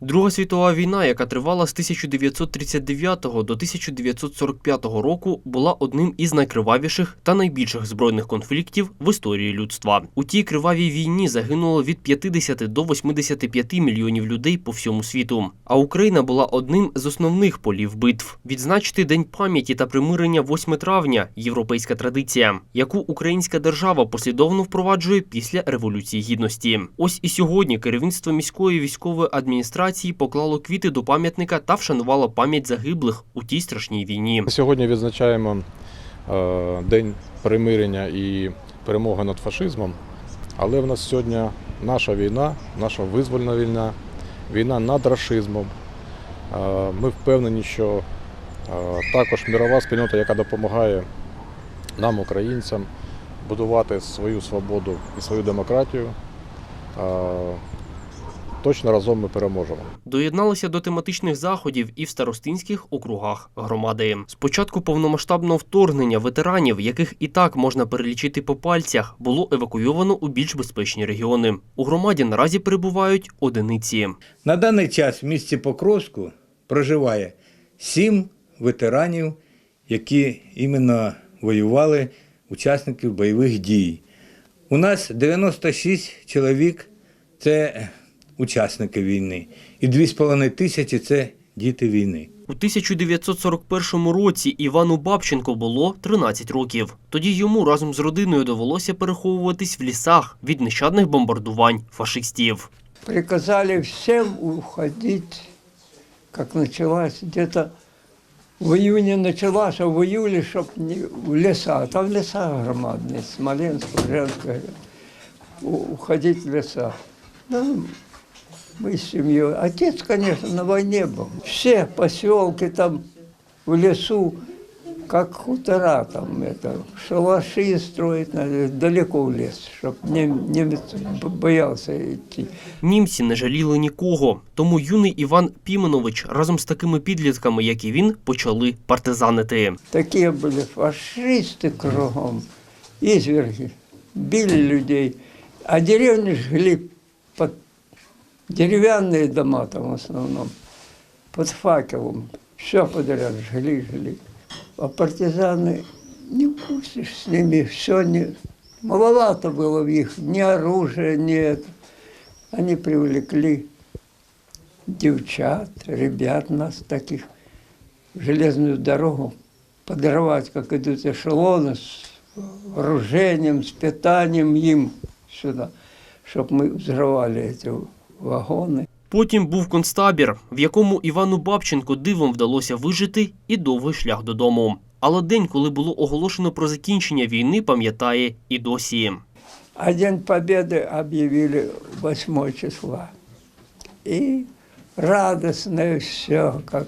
Друга світова війна, яка тривала з 1939 до 1945 року, була одним із найкривавіших та найбільших збройних конфліктів в історії людства. У тій кривавій війні загинуло від 50 до 85 мільйонів людей по всьому світу. А Україна була одним з основних полів битв. Відзначити День пам'яті та примирення 8 травня європейська традиція, яку українська держава послідовно впроваджує після революції гідності. Ось і сьогодні керівництво міської військової адміністрації поклало квіти до пам'ятника та вшанувало пам'ять загиблих у тій страшній війні. Сьогодні відзначаємо е, День примирення і перемоги над фашизмом. Але в нас сьогодні наша війна, наша визвольна війна, війна над рашизмом. Е, Ми впевнені, що е, також мірова спільнота, яка допомагає нам, українцям, будувати свою свободу і свою демократію. Точно разом ми переможемо. Доєдналися до тематичних заходів і в старостинських округах громади. З початку повномасштабного вторгнення ветеранів, яких і так можна перелічити по пальцях, було евакуйовано у більш безпечні регіони. У громаді наразі перебувають одиниці. На даний час в місті Покровську проживає сім ветеранів, які іменно воювали учасників бойових дій. У нас 96 чоловік це учасники війни, і 2,5 тисячі це діти війни. У 1941 році Івану Бабченко було 13 років. Тоді йому разом з родиною довелося переховуватись в лісах від нещадних бомбардувань фашистів. приказали всем уходить, как началась где-то в июне началась, а в июле, чтоб не в леса, там леса громадные, Смоленск, Женская, уходить в леса. Ну, мы с семьей. Отец, конечно, на войне был. Все поселки там в лесу, как хутора там, это, шалаши строить надо, далеко в лес, чтобы немец б- боялся идти. Німці не жаліли нікого, тому юний Іван Піменович разом з такими підлітками, як і він, почали партизанити. Такие были фашисты кругом, изверги, били людей, а деревни жгли под деревянные дома там в основном, под факелом, все подряд жгли, жгли. А партизаны не пустишь с ними, все не... Маловато было в них, ни оружия, ни это. Они привлекли девчат, ребят нас таких, в железную дорогу подорвать, как идут эшелоны с вооружением, с питанием им сюда, чтобы мы взрывали эти вагоны. Потім був концтабір, в якому Івану Бабченко дивом вдалося вижити і довгий шлях додому. Але день, коли було оголошено про закінчення війни, пам'ятає і досі. А День Победы объявили 8 числа. И радостно все, как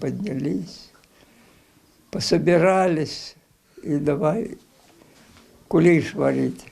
поднялись, пособирались и давай кулиш варить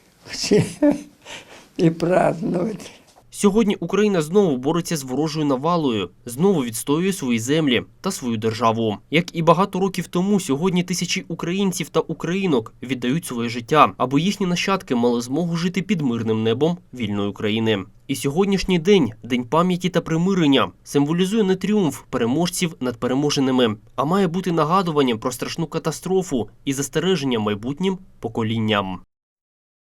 и праздновать. Сьогодні Україна знову бореться з ворожою навалою, знову відстоює свої землі та свою державу. Як і багато років тому, сьогодні тисячі українців та українок віддають своє життя, аби їхні нащадки мали змогу жити під мирним небом вільної України. І сьогоднішній день, день пам'яті та примирення, символізує не тріумф переможців над переможеними, а має бути нагадуванням про страшну катастрофу і застереженням майбутнім поколінням.